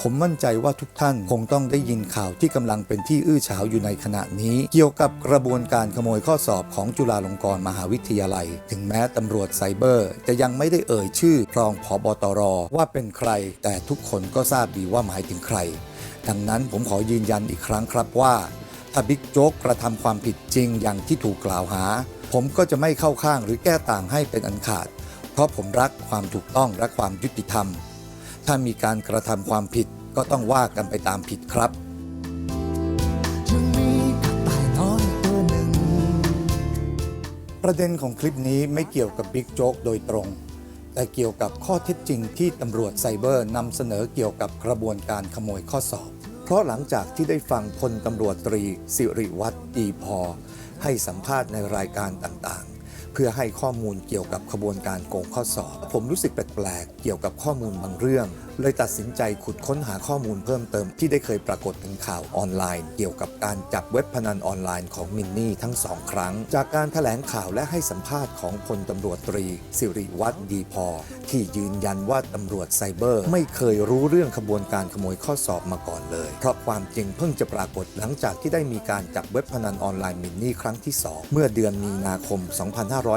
ผมมั่นใจว่าทุกท่านคงต้องได้ยินข่าวที่กำลังเป็นที่อื้อฉาวอยู่ในขณะนี้ เกี่ยวกับกระบวนการขโมยข้อสอบของจุฬาลงกรณ์มหาวิทยาลัย ถึงแม้ตำรวจไซเบอร์ จะยังไม่ได้เอ่ยชื่อรองผอบตรว่าเป็นใคร แต่ทุกคนก็ทราบดีว่าหมายถึงใคร ดังนั้นผมขอยืนยันอีกครั้งครับว่า ถ้าบิ๊กโจ๊กกระทำความผิดจริงอย่างที่ถูกกล่าวหา ผมก็จะไม่เข้าข้างหรือแก้ต่างให้เป็นอันขาด เพราะผมรักความถูกต้องและความยุติธรรม ถ้ามีการกระทำความผิดก็ต้องว่ากันไปตามผิดครับยังมีกระต่ายน้อยตัวหนึ่งประเด็นของคลิปนี้ไม่เกี่ยวกับบิ๊กโจ๊กโดยตรง แต่เกี่ยวกับข้อเท็จจริงที่ตำรวจไซเบอร์นำเสนอเกี่ยวกับกระบวนการขโมยข้อสอบ เพราะหลังจากที่ได้ฟังพลตำรวจตรี สิริวัตรดีพอ ให้สัมภาษณ์ในรายการต่างๆ เพื่อให้ข้อมูลเกี่ยวกับขบวนการโกงข้อสอบ ผมรู้สึกแปลกๆเกี่ยวกับข้อมูลบางเรื่อง เลยตัดสินใจขุดค้นหาข้อมูลเพิ่มเติมที่ได้เคยปรากฏเป็นข่าวออนไลน์ เกี่ยวกับการจับเว็บพนันออนไลน์ของมินนี่ทั้งสองครั้ง จากการแถลงข่าวและให้สัมภาษณ์ของพลตำรวจตรี สิริวัตรดีพอ ที่ยืนยันว่าตำรวจไซเบอร์ ไม่เคยรู้เรื่องขบวนการขโมยข้อสอบมาก่อนเลย เพราะความจริงเพิ่งจะปรากฏหลังจากที่ได้มีการจับเว็บพนันออนไลน์มินนี่ครั้งที่ 2 เมื่อเดือนมีนาคม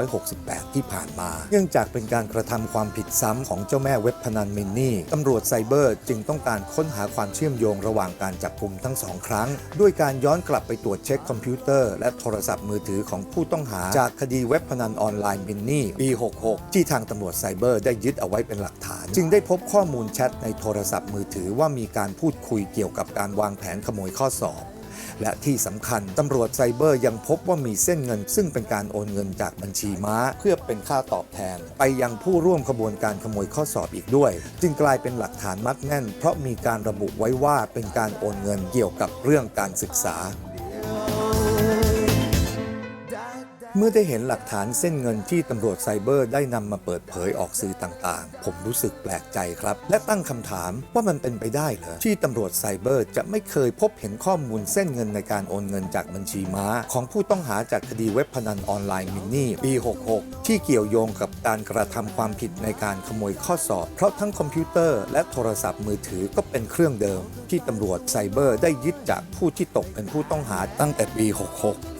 2568 ที่ผ่านมา เนื่องจากเป็นการกระทำความผิดซ้ำของเจ้าแม่เว็บพนันมินนี่ตำรวจวจไซเบอร์จึงต้องการค้นหาความเชื่อมโยงระหว่างการจับกลุ่มทั้งสองครั้ง ด้วยการย้อนกลับไปตรวจเช็คคอมพิวเตอร์และโทรศัพท์มือถือของผู้ต้องหาจากคดีเว็บพนันออนไลน์มินนี่ปี 66 ที่ทางตำรวจไซเบอร์ได้ยึดเอาไว้เป็นหลักฐาน จึงได้พบข้อมูลแชทในโทรศัพท์มือถือว่ามีการพูดคุยเกี่ยวกับการวางแผนขโมยข้อสอบ และที่สำคัญตำรวจไซเบอร์ยังพบว่ามีเส้นเงิน ซึ่งเป็นการโอนเงินจากบัญชีม้า เพื่อเป็นค่าตอบแทน ไปยังผู้ร่วมขบวนการขโมยข้อสอบอีกด้วย จึงกลายเป็นหลักฐานมัดแน่น เพราะมีการระบุไว้ว่าเป็นการโอนเงินเกี่ยวกับเรื่องการศึกษา เมื่อได้เห็นหลักฐานเส้นเงินที่ตำรวจไซเบอร์ได้นำมาเปิดเผยออกสื่อต่างๆ ผมรู้สึกแปลกใจครับ และตั้งคำถามว่ามันเป็นไปได้เหรอที่ตำรวจไซเบอร์จะไม่เคยพบเห็นข้อมูลเส้นเงินในการโอนเงินจากบัญชีม้า ของผู้ต้องหาจากคดีเว็บพนันออนไลน์มินนี่ปี 66 ที่เกี่ยวโยงกับการกระทำความผิดในการขโมยข้อสอบ เพราะทั้งคอมพิวเตอร์และโทรศัพท์มือถือก็เป็นเครื่องเดิม ที่ตำรวจไซเบอร์ได้ยึดจากผู้ที่ตกเป็นผู้ต้องหาตั้งแต่ปี 66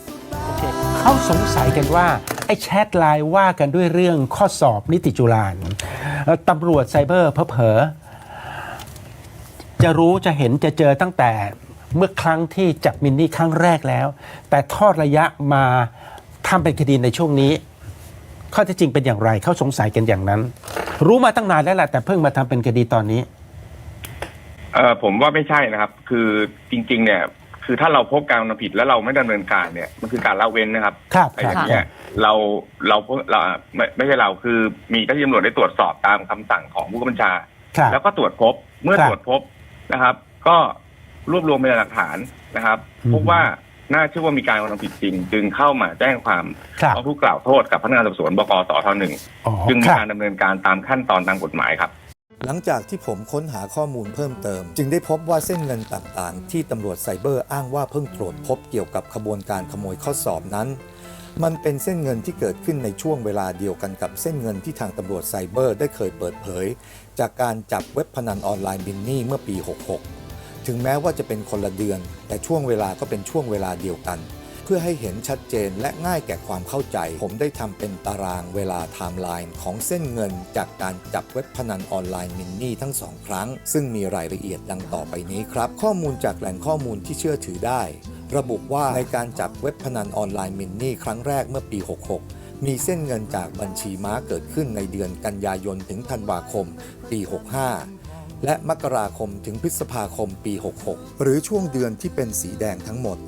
เขาสงสัยกันว่า ไอ้แชทไลน์ว่ากันด้วยเรื่องข้อสอบนิติจุฬาเนี่ยเอ่อตำรวจไซเบอร์เผลอจะรู้จะเห็นจะเจอตั้งแต่เมื่อครั้งที่จับมินนี่ครั้งแรกแล้ว แต่ทอดระยะมาทำเป็นคดีในช่วงนี้ ข้อเท็จจริงเป็นอย่างไรเขาสงสัยกันอย่างนั้น รู้มาตั้งนานแล้วแหละแต่เพิ่งมาทำเป็นคดีตอนนี้เออผมว่าไม่ใช่นะครับ คือจริง ๆ เนี่ย คือถ้าเราพบการกระทำผิดแล้วเราไม่ดำเนินการเนี่ย มันคือการละเว้นนะครับครับไอ้อย่างเงี้ยเราเราเราไม่ไม่ใช่เราคือมีเจ้าหน้าที่ตำรวจได้ตรวจสอบตามคำสั่งของผู้กำกับบัญชา ครับ แล้วก็ตรวจพบเมื่อครับตรวจพบนะครับ ก็รวบรวมพยานหลักฐานนะครับอืม พบว่าน่าเชื่อว่ามีการกระทำผิดจริง จึงเข้ามาแจ้งความครับร้องทุกข์กล่าวโทษกับพนักงานสอบสวนบกสทหนึ่งอ๋อจึงมีครับ การดำเนินการตามขั้นตอนตามกฎหมายครับ หลังจากที่ผมค้นหาข้อมูลเพิ่มเติม จึงได้พบว่าเส้นเงินต่างๆ ที่ตำรวจไซเบอร์อ้างว่าเพิ่งตรวจพบเกี่ยวกับขบวนการขโมยข้อสอบนั้น มันเป็นเส้นเงินที่เกิดขึ้นในช่วงเวลาเดียวกันกับเส้นเงินที่ทางตำรวจไซเบอร์ได้เคยเปิดเผย จากการจับเว็บพนันออนไลน์บินนี่เมื่อปี 66 ถึงแม้ว่าจะเป็นคนละเดือน แต่ช่วงเวลาก็เป็นช่วงเวลาเดียวกัน เพื่อให้เห็นชัดเจนและง่ายแก่ความเข้าใจ ผมได้ทำเป็นตารางเวลาไทม์ไลน์ของเส้นเงินจากการจับเว็บพนันออนไลน์มินนี่ทั้งสองครั้ง ซึ่งมีรายละเอียดดังต่อไปนี้ครับ ข้อมูลจากแหล่งข้อมูลที่เชื่อถือได้ ระบุว่าในการจับเว็บพนันออนไลน์มินนี่ครั้งแรกเมื่อปี 66มีเส้นเงินจากบัญชีม้าเกิดขึ้นในเดือนกันยายนถึงธันวาคม ปี 65 และมกราคมถึงพฤษภาคมปี 66 หรือช่วงเดือนที่เป็นสีแดงทั้งหมด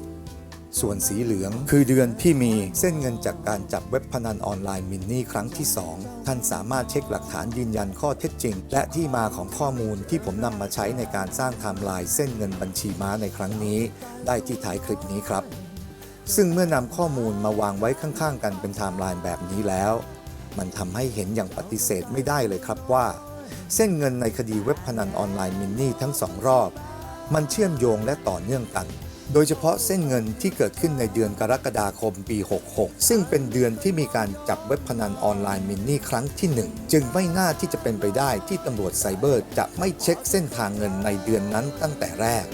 ส่วนสีเหลือง คือเดือนที่มีเส้นเงินจากการจับเว็บพนันออนไลน์มินนี่ครั้งที่ 2 ท่านสามารถเช็คหลักฐานยืนยันข้อเท็จจริง และที่มาของข้อมูลที่ผมนำมาใช้ในการสร้างไทม์ไลน์เส้นเงินบัญชีม้าในครั้งนี้ ได้ที่ท้ายคลิปนี้ครับ ซึ่งเมื่อนำข้อมูลมาวางไว้ข้างๆ กันเป็นไทม์ไลน์แบบนี้แล้ว มันทำให้เห็นอย่างปฏิเสธไม่ได้เลยครับว่า เส้นเงินในคดีเว็บพนันออนไลน์มินนี่ทั้งสองรอบ มันเชื่อมโยงและต่อเนื่องกัน โดยเฉพาะเส้นเงินที่เกิดขึ้นในเดือนกรกฎาคมปี 66 ซึ่งเป็นเดือนที่มีการจับเว็บพนันออนไลน์มินนี่ครั้งที่ 1 จึงไม่น่าที่จะเป็นไปได้ที่ตำรวจไซเบอร์ จะไม่เช็คเส้นทางเงินในเดือนนั้นตั้งแต่แรก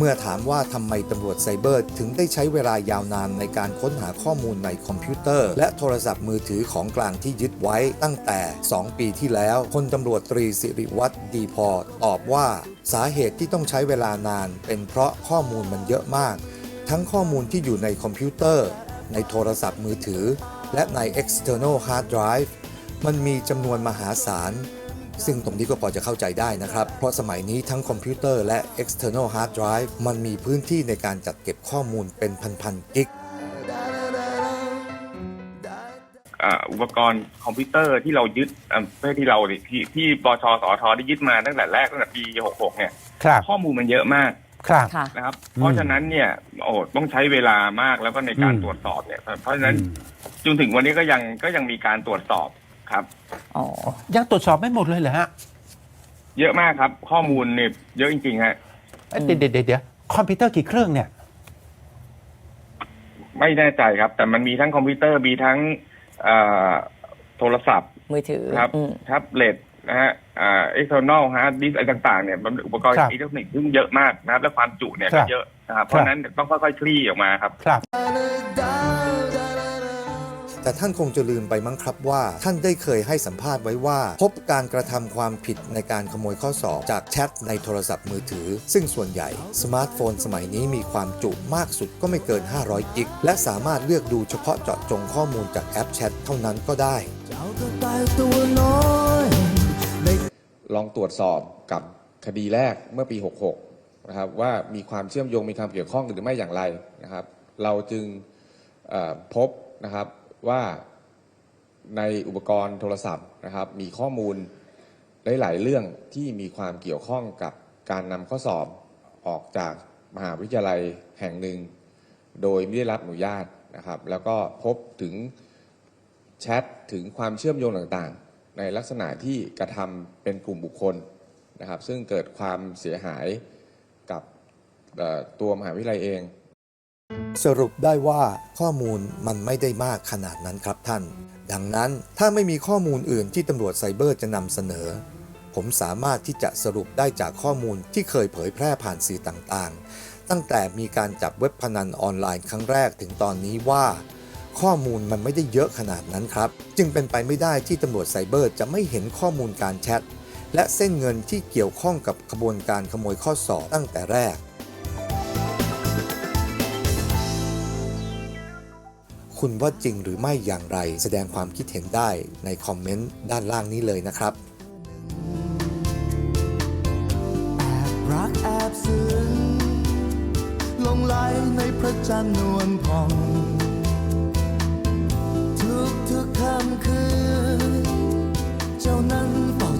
เมื่อถามว่าทำไมตำรวจไซเบอร์ ถึงได้ใช้เวลายาวนานในการค้นหาข้อมูลในคอมพิวเตอร์ และโทรศัพท์มือถือของกลางที่ยึดไว้ตั้งแต่ 2 ปีที่แล้วพลตำรวจตรีสิริวัตรดีพอตอบว่า สาเหตุที่ต้องใช้เวลานาน เป็นเพราะข้อมูลมันเยอะมาก ทั้งข้อมูลที่อยู่ในคอมพิวเตอร์ ในโทรศัพท์มือถือ และใน external hard drive มันมีจำนวนมหาศาล ซึ่งตรงนี้ก็พอจะเข้าใจได้นะครับ เพราะสมัยนี้ทั้งคอมพิวเตอร์และ external hard drive มันมีพื้นที่ในการจัดเก็บข้อมูลเป็นพันๆกิกอ่าอุปกรณ์คอมพิวเตอร์ที่เรายึดอ่าเพื่อที่เราที่ที่บชสอทได้ยึดมาตั้งแต่แรกตั้งแต่ปี 66 เนี่ย ครับ ข้อมูลมันเยอะมากครับ ค่ะ นะครับอืมเพราะฉะนั้นเนี่ยโอ้ต้องใช้เวลามากแล้วก็ในการอืม ตรวจสอบเนี่ย เพราะฉะนั้นอืม จนถึงวันนี้ก็ยังก็ยังมีการตรวจสอบ ครับ อ๋อ ยังตรวจสอบไม่หมดเลยเหรอฮะเยอะมากครับ ข้อมูลเนี่ยเยอะจริงๆฮะเอ้ยเดี๋ยวเดี๋ยวเดี๋ยวคอมพิวเตอร์กี่เครื่องเนี่ย ไม่แน่ใจครับ แต่มันมีทั้งคอมพิวเตอร์มีทั้งเอ่อโทรศัพท์มือถือครับอืม แท็บเล็ตนะฮะอ่า external hard disk อะไรต่างๆเนี่ยมันอุปกรณ์ครับอิเล็กทรอนิกส์ซึ่งเยอะมากนะครับ และความจุเนี่ยครัก็บเยอะนะครับเพราะฉะนั้นต้องค่อยๆคลี่ออกมาครับ ครับ แต่ท่านคงจะลืมไปมั้งครับว่า ท่านได้เคยให้สัมภาษณ์ไว้ว่า พบการกระทำความผิดในการขโมยข้อสอบ จากแชทในโทรศัพท์มือถือ ซึ่งส่วนใหญ่สมาร์ทโฟนสมัยนี้มีความจุมากสุดก็ไม่เกิน 500 กิก และสามารถเลือกดูเฉพาะเจาะจงข้อมูลจากแอปแชทเท่านั้นก็ได้ตลองตรวจสอบกับคดีแรกเมื่อปี 66 นะครับว่ามีความเชื่อมโยงมีความเกี่ยวข้องหรือไม่อย่างไรนะครับ เราจึงพบนะครับ ว่าในอุปกรณ์โทรศัพท์นะครับ มีข้อมูลหลาย ๆ เรื่องที่มีความเกี่ยวข้องกับการนำข้อสอบออกจากมหาวิทยาลัยแห่งหนึ่ง โดยไม่ได้รับอนุญาตนะครับ แล้วก็พบถึงแชทถึงความเชื่อมโยงต่างๆ ในลักษณะที่กระทำเป็นกลุ่มบุคคลนะครับ ซึ่งเกิดความเสียหายกับตัวมหาวิทยาลัยเอง สรุปได้ว่าข้อมูลมันไม่ได้มากขนาดนั้นครับท่าน ดังนั้นถ้าไม่มีข้อมูลอื่นที่ตำรวจไซเบอร์จะนำเสนอ ผมสามารถที่จะสรุปได้จากข้อมูลที่เคยเผยแพร่ผ่านสื่อต่างๆ ตั้งแต่มีการจับเว็บพนันออนไลน์ครั้งแรกถึงตอนนี้ว่า ข้อมูลมันไม่ได้เยอะขนาดนั้นครับ จึงเป็นไปไม่ได้ที่ตำรวจไซเบอร์จะไม่เห็นข้อมูลการแชทและเส้นเงินที่เกี่ยวข้องกับขบวนการขโมยข้อสอบตั้งแต่แรก คุณว่าจริงหรือไม่อย่างไร แสดงความคิดเห็นได้ในคอมเมนต์ด้านล่างนี้เลยนะครับแอบรักแอบซึ้งลงไหลในพระจันทร์นวลผ่องทุกทุกค่ำคืนเจ้านั้นเฝ้า